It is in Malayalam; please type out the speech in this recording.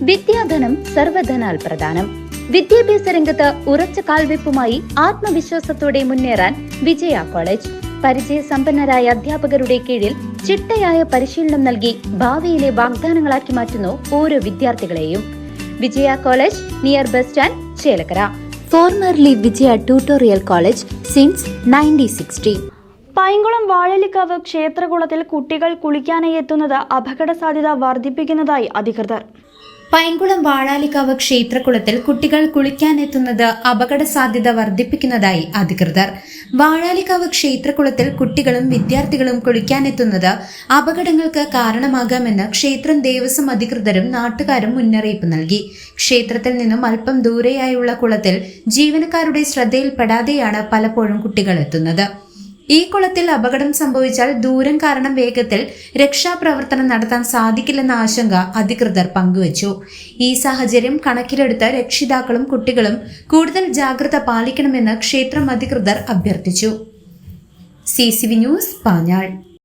വിദ്യാധനം സർവധനാൽ പ്രധാനം വിദ്യാഭ്യാസ രംഗത്ത് ഉറച്ച കാൽവെപ്പുമായി ആത്മവിശ്വാസത്തോടെ മുന്നേറാൻ വിജയ കോളേജ്. പരിചയ സമ്പന്നരായ അധ്യാപകരുടെ കീഴിൽ ചിട്ടയായ പരിശീലനം നൽകി ഭാവിയിലെ വാഗ്ദാനങ്ങളാക്കി മാറ്റുന്നു ഓരോ വിദ്യാർത്ഥികളെയും. Vijaya college near bus stand Chelakkara. Formerly Vijaya tutorial college since nineteen sixty. Painkulam Vazhalikkavu ക്ഷേത്രകുളത്തിൽ കുട്ടികൾ കുളിക്കാനായി എത്തുന്നത് അപകട സാധ്യത വർദ്ധിപ്പിക്കുന്നതായി അധികൃതർ. പൈങ്കുളം വാഴാലിക്കാവ് ക്ഷേത്രകുളത്തിൽ കുട്ടികൾ കുളിക്കാനെത്തുന്നത് അപകട സാധ്യത വർദ്ധിപ്പിക്കുന്നതായി അധികൃതർ. വാഴാലിക്കാവ് ക്ഷേത്രകുളത്തിൽ കുട്ടികളും വിദ്യാർത്ഥികളും കുളിക്കാനെത്തുന്നത് അപകടങ്ങൾക്ക് കാരണമാകാമെന്ന് ക്ഷേത്രം ദേവസ്വം അധികൃതരും നാട്ടുകാരും മുന്നറിയിപ്പ് നൽകി. ക്ഷേത്രത്തിൽ നിന്നും അല്പം ദൂരെയായുള്ള കുളത്തിൽ ജീവനക്കാരുടെ ശ്രദ്ധയിൽപ്പെടാതെയാണ് പലപ്പോഴും കുട്ടികൾ എത്തുന്നത്. ഈ കുളത്തിൽ അപകടം സംഭവിച്ചാൽ ദൂരം കാരണം വേഗത്തിൽ രക്ഷാപ്രവർത്തനം നടത്താൻ സാധിക്കില്ലെന്ന ആശങ്ക അധികൃതർ പങ്കുവച്ചു. ഈ സാഹചര്യം കണക്കിലെടുത്ത് രക്ഷിതാക്കളും കുട്ടികളും കൂടുതൽ ജാഗ്രത പാലിക്കണമെന്ന് ക്ഷേത്രം അധികൃതർ അഭ്യർത്ഥിച്ചു. C news Panjal.